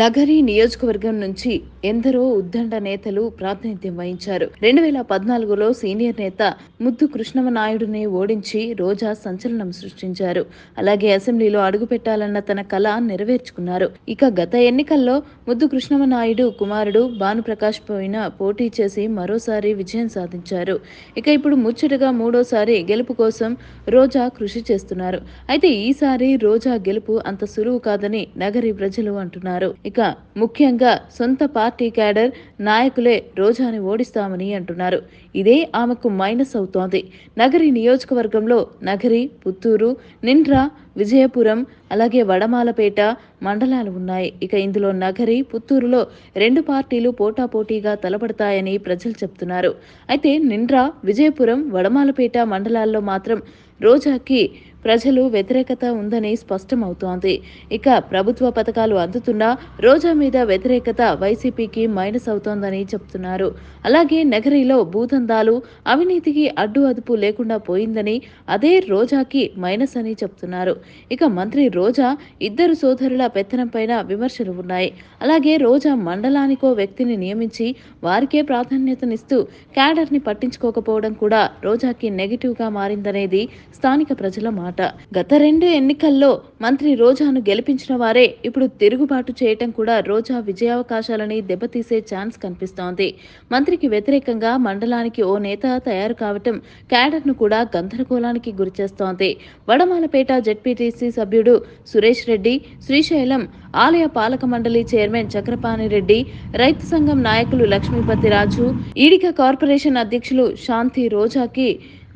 నగరి నియోజకవర్గం నుంచి ఎందరో ఉద్దండ నేతలు ప్రాతినిధ్యం వహించారు. రెండు వేల పద్నాలుగులో సీనియర్ నేత ముద్దు కృష్ణమనాయుడుని ఓడించి రోజా సంచలనం సృష్టించారు. అలాగే అసెంబ్లీలో అడుగుపెట్టాలన్న తన కళ నెరవేర్చుకున్నారు. ఇక గత ఎన్నికల్లో ముద్దు కృష్ణమనాయుడు కుమారుడు భానుప్రకాష్ పోయిన పోటీ చేసి మరోసారి విజయం సాధించారు. ఇక ఇప్పుడు ముచ్చటగా మూడోసారి గెలుపు కోసం రోజా కృషి చేస్తున్నారు. అయితే ఈసారి రోజా గెలుపు అంత సులువు కాదని నగరి ప్రజలు అంటున్నారు. ఇక ముఖ్యంగా సొంత పార్టీ క్యాడర్ నాయకులే రోజాని ఓడిస్తామని అంటున్నారు. ఇదే ఆమెకు మైనస్ అవుతోంది. నగరి నియోజకవర్గంలో నగరి పుత్తూరు నిండ్ర విజయపురం అలాగే వడమాలపేట మండలాలు ఉన్నాయి. ఇక ఇందులో నగరి పుత్తూరులో రెండు పార్టీలు పోటాపోటీగా తలపడతాయని ప్రజలు చెప్తున్నారు. అయితే నిండ్ర విజయపురం వడమాలపేట మండలాల్లో మాత్రం రోజాకి ప్రజలు వ్యతిరేకత ఉందని స్పష్టమవుతోంది. ఇక ప్రభుత్వ పథకాలు అందుతున్నా రోజా మీద వ్యతిరేకత వైసీపీకి మైనస్ అవుతోందని చెప్తున్నారు. అలాగే నగరిలో భూదందాలు అవినీతికి అడ్డు అదుపు లేకుండా పోయిందని అదే రోజాకి మైనస్ అని చెప్తున్నారు. ఇక మంత్రి రోజా ఇద్దరు సోదరుల పెత్తనంపైన విమర్శలు ఉన్నాయి. అలాగే రోజా మండలానికో వ్యక్తిని నియమించి వారికే ప్రాధాన్యతనిస్తూ క్యాడర్ని పట్టించుకోకపోవడం కూడా రోజాకి నెగిటివ్గా మారిందనేది స్థానిక ప్రజల మాట. గత రెండు ఎన్నికల్లో మంత్రి రోజాను గెలిపించిన వారే ఇప్పుడు తిరుగుబాటు చేయటం కూడా రోజా విజయావకాశాలని దెబ్బతీసే ఛాన్స్ కనిపిస్తోంది. మంత్రికి వ్యతిరేకంగా మండలానికి ఓ నేత తయారు కావటం క్యాడర్ను కూడా గందరగోళానికి గురిచేస్తోంది. వడమాలపేట జెడ్పీటీసీ సభ్యుడు సురేష్ రెడ్డి శ్రీశైలం ఆలయ పాలక మండలి చైర్మన్ చక్రపాణి రెడ్డి రైతు సంఘం నాయకులు లక్ష్మీపతి రాజు ఈడిక కార్పొరేషన్ అధ్యక్షులు శాంతి రోజాకి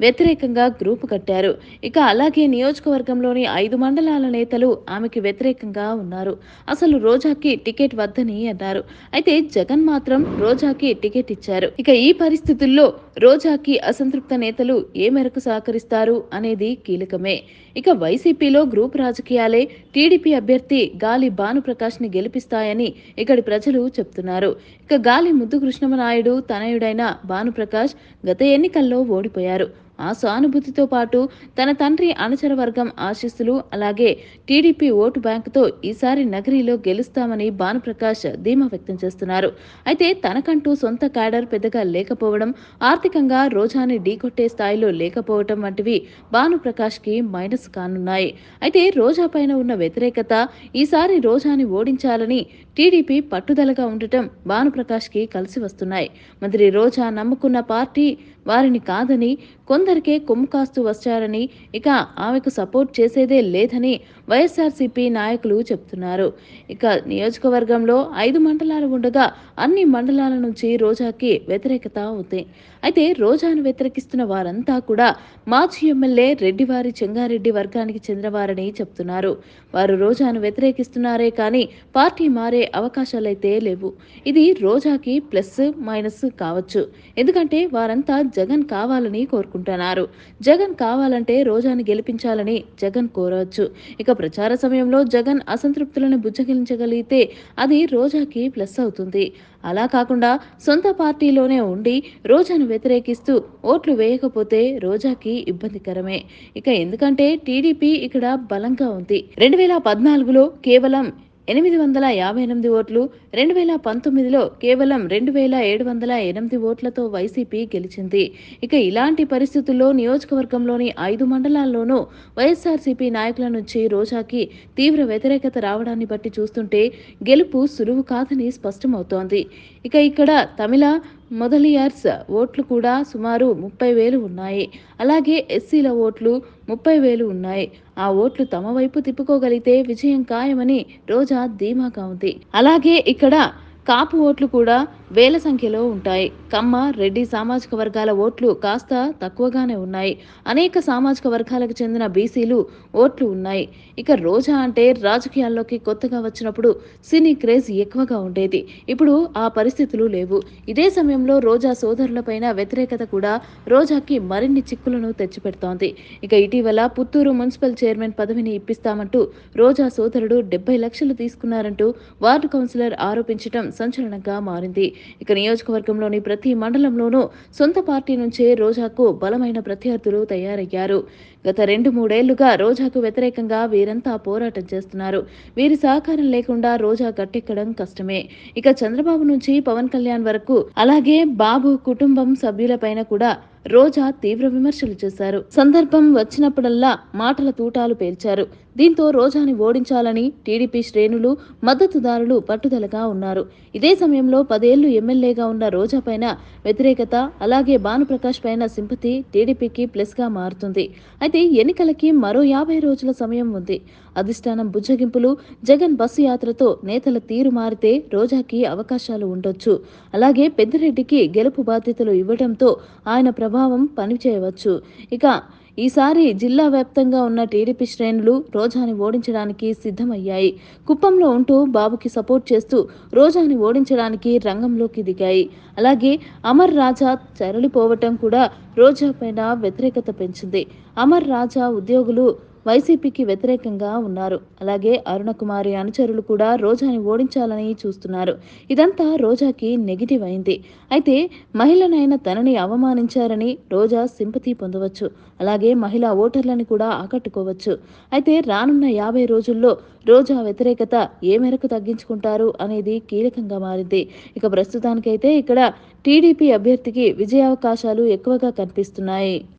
వ్యతిరేకంగా గ్రూపు కట్టారు. ఇక అలాగే నియోజకవర్గంలోని ఐదు మండలాల నేతలు ఆమెకి వ్యతిరేకంగా ఉన్నారు. అసలు రోజాకి టికెట్ వద్దని అన్నారు. అయితే జగన్ మాత్రం రోజాకి టికెట్ ఇచ్చారు. ఇక ఈ పరిస్థితుల్లో రోజాకి అసంతృప్త నేతలు ఏ మేరకు సహకరిస్తారు అనేది కీలకమే. ఇక వైసీపీలో గ్రూప్ రాజకీయాలే టీడీపీ అభ్యర్థి గాలి భానుప్రకాష్ని గెలిపిస్తాయని ఇక్కడి ప్రజలు చెప్తున్నారు. ఇక గాలి ముద్దు కృష్ణమనాయుడు తనయుడైన భానుప్రకాష్ గత ఎన్నికల్లో ఓడిపోయారు. ఆ సానుభూతితో పాటు తన తండ్రి అనుచర వర్గం ఆశీస్సులు అలాగే టీడీపీ ఓటు బ్యాంకుతో ఈసారి నగరిలో గెలుస్తామని భానుప్రకాష్ ధీమా వ్యక్తం చేస్తున్నారు. అయితే తనకంటూ సొంత క్యాడర్ పెద్దగా లేకపోవడం ఆర్థికంగా రోజాని ఢీకొట్టే స్థాయిలో లేకపోవడం వంటివి భానుప్రకాష్కి మైనస్ కానున్నాయి. అయితే రోజా పైన ఉన్న వ్యతిరేకత ఈసారి రోజాని ఓడించాలని టీడీపీ పట్టుదలగా ఉండటం భానుప్రకాష్కి కలిసి వస్తున్నాయి. మంత్రి రోజా నమ్ముకున్న పార్టీ వారిని కాదని కొందరికే కొమ్ము కాస్తూ వచ్చారని ఇక ఆమెకు సపోర్ట్ చేసేదే లేదని వైఎస్ఆర్సీపీ నాయకులు చెప్తున్నారు. ఇక నియోజకవర్గంలో ఐదు మండలాలు ఉండగా అన్ని మండలాల నుంచి రోజాకి వ్యతిరేకత ఉంది. అయితే రోజాను వ్యతిరేకిస్తున్న వారంతా కూడా మాజీ ఎమ్మెల్యే రెడ్డివారి చెంగారెడ్డి వర్గానికి చెందినవారని చెప్తున్నారు. వారు రోజాను వ్యతిరేకిస్తున్నారే కానీ పార్టీ మారే అవకాశాలైతే లేవు. ఇది రోజాకి ప్లస్ మైనస్ కావచ్చు. ఎందుకంటే వారంతా జగన్ కావాలని కోరుకుంటున్నారు. జగన్ కావాలంటే రోజాను గెలిపించాలని జగన్ కోరవచ్చు. ఇక ప్రచార సమయంలో జగన్ అసంతృప్తులను బుజ్జగించగలిగితే అది రోజాకి ప్లస్ అవుతుంది. అలా కాకుండా సొంత పార్టీలోనే ఉండి రోజాను వ్యతిరేకిస్తూ ఓట్లు వేయకపోతే రోజాకి ఇబ్బందికరమే. ఇక ఎందుకంటే టీడీపీ ఇక్కడ బలంగా ఉంది. రెండు వేల పద్నాలుగులో కేవలం ఎనిమిది వందల యాభై ఎనిమిది ఓట్లు రెండు వేల పంతొమ్మిదిలో కేవలం రెండు వేల ఏడు వందల ఎనిమిది ఓట్లతో వైసీపీ గెలిచింది. ఇక ఇలాంటి పరిస్థితుల్లో నియోజకవర్గంలోని ఐదు మండలాల్లోనూ వైఎస్ఆర్సీపీ నాయకుల నుంచి రోజాకి తీవ్ర వ్యతిరేకత రావడాన్ని బట్టి చూస్తుంటే గెలుపు సులువు కాదని స్పష్టమవుతోంది. ఇక ఇక్కడ తమిళ మొదలియార్స్ ఓట్లు కూడా సుమారు ముప్పై వేలు ఉన్నాయి. అలాగే ఎస్సీల ఓట్లు ముప్పై వేలు ఉన్నాయి. ఆ ఓట్లు తమ వైపు తిప్పుకోగలిగితే విజయం ఖాయమని రోజా ధీమాగా ఉంది అలాగే ఇక్కడ కాపు ఓట్లు కూడా వేల సంఖ్యలో ఉంటాయి. కమ్మ రెడ్డి సామాజిక వర్గాల ఓట్లు కాస్త తక్కువగానే ఉన్నాయి. అనేక సామాజిక వర్గాలకు చెందిన బీసీలు ఓట్లు ఉన్నాయి. ఇక రోజా అంటే రాజకీయాల్లోకి కొత్తగా వచ్చినప్పుడు సినీ క్రేజ్ ఎక్కువగా ఉండేది. ఇప్పుడు ఆ పరిస్థితులు లేవు. ఇదే సమయంలో రోజా సోదరులపైన వ్యతిరేకత కూడా రోజాకి మరిన్ని చిక్కులను తెచ్చిపెడుతోంది. ఇక ఇటీవల పుత్తూరు మున్సిపల్ చైర్మన్ పదవిని ఇప్పిస్తామంటూ రోజా సోదరుడు డెబ్బై లక్షలు తీసుకున్నారంటూ వార్డు కౌన్సిలర్ ఆరోపించడం సంచలనంగా మారింది. ఇక నియోజకవర్గంలోని ప్రతి మండలంలోనూ సొంత పార్టీ నుంచే రోజాకు బలమైన ప్రత్యర్థులు తయారయ్యారు. గత రెండు మూడేళ్ళుగా రోజాకు వ్యతిరేకంగా వీరంతా పోరాటం చేస్తున్నారు. వీరి సహకారం లేకుండా రోజా గట్టెక్కడం కష్టమే. ఇక చంద్రబాబు నుంచి పవన్ కళ్యాణ్ వరకు అలాగే బాబు కుటుంబం సభ్యులపైన కూడా రోజా తీవ్ర విమర్శలు చేశారు. సందర్భం వచ్చినప్పుడల్లా మాటల తూటాలు పేల్చారు. దీంతో రోజాని ఓడించాలని టీడీపీ శ్రేణులు మద్దతుదారులు పట్టుదలగా ఉన్నారు. ఇదే సమయంలో పదేళ్ళు ఎమ్మెల్యేగా ఉన్న రోజా పైన వ్యతిరేకత అలాగే భానుప్రకాష్ పైన సింపతి టీడీపీకి ప్లస్గా మారుతుంది అయితే ఎన్నికలకి మరో యాభై రోజుల సమయం ఉంది. అధిష్టానం బుజ్జగింపులు జగన్ బస్సు యాత్రతో నేతల తీరు మారితే రోజాకి అవకాశాలు ఉండొచ్చు. అలాగే పెద్దిరెడ్డికి గెలుపు బాధ్యతలు ఇవ్వడంతో ఆయన ప్రభావం పనిచేయవచ్చు. ఇక ఈసారి జిల్లా వ్యాప్తంగా ఉన్న టీడీపీ శ్రేణులు రోజాని ఓడించడానికి సిద్ధమయ్యాయి. కుప్పంలో ఉంటూ బాబుకి సపోర్ట్ చేస్తూ రోజాని ఓడించడానికి రంగంలోకి దిగాయి. అలాగే అమర్ రాజా తరలిపోవటం కూడా రోజా పైన వ్యతిరేకత పెంచింది. అమర్ రాజా ఉద్యోగులు వైసీపీకి వ్యతిరేకంగా ఉన్నారు. అలాగే అరుణకుమారి అనుచరులు కూడా రోజాని ఓడించాలని చూస్తున్నారు. ఇదంతా రోజాకి నెగిటివ్ అయింది. అయితే మహిళనైన తనని అవమానించారని రోజా సింపతి పొందవచ్చు. అలాగే మహిళా ఓటర్లని కూడా ఆకట్టుకోవచ్చు. అయితే రానున్న యాభై రోజుల్లో రోజా వ్యతిరేకత ఏ మేరకు తగ్గించుకుంటారు అనేది కీలకంగా మారింది. ఇక ప్రస్తుతానికైతే ఇక్కడ టీడీపీ అభ్యర్థికి విజయావకాశాలు ఎక్కువగా కనిపిస్తున్నాయి.